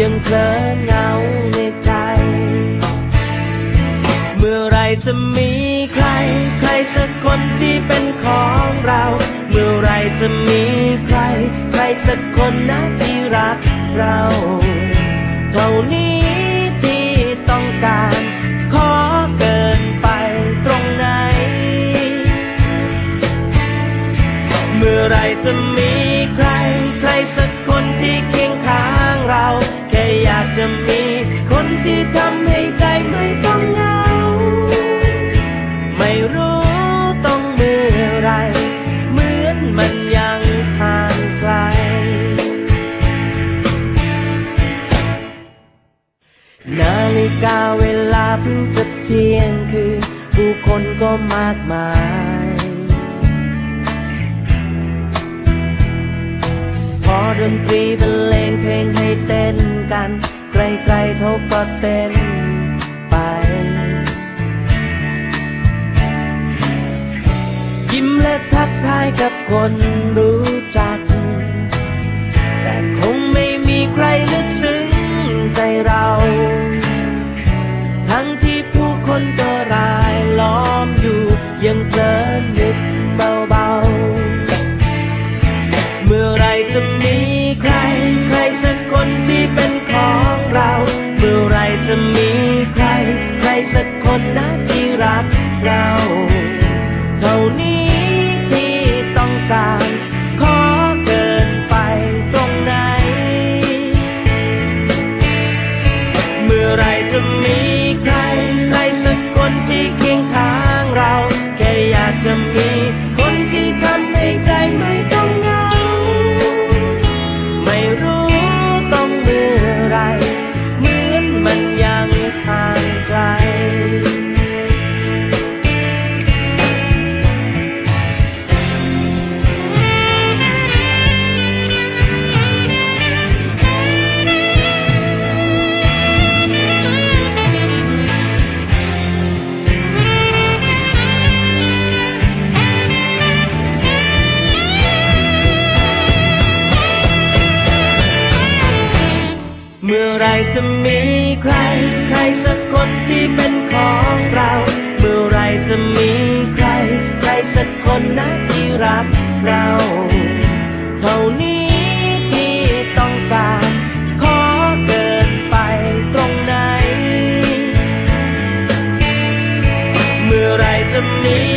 ยังเพลินเหงาในใจ เมื่อไรจะมีใคร ใครสักคนที่เป็นของเรา เมื่อไรจะมีใคร ใครสักคนนะที่รักเรา เท่านี้ที่ต้องการ ขอเกินไปตรงไหน เมื่อไรจะมีใคร ใครสักำให้ใจไม่ต้องเหงา ไม่รู้ต้องเมื่อไร เหมือนมันยังห่างไกล นาฬิกาเวลาเพิ่งจะเที่ยงคืนผู้คนก็มากมาย พอดนตรีบรรเลงเพลงให้เต้นกัน ใครๆเขาก็เต้นไป ยิ้มและทักทายกับคนรู้จัก แต่คงไม่มีใครลึกซึ้งใจเรา ทั้งที่ผู้คนก็รายล้อมอยู่ยังเพล จะมีใคร ใครสักคนที่เป็นของเรา เมื่อไรจะมีใคร ใครสักคนนะที่รักเรา เท่านี้ที่ต้องการ ขอเกินไปตรงไหน เมื่อไรจะมี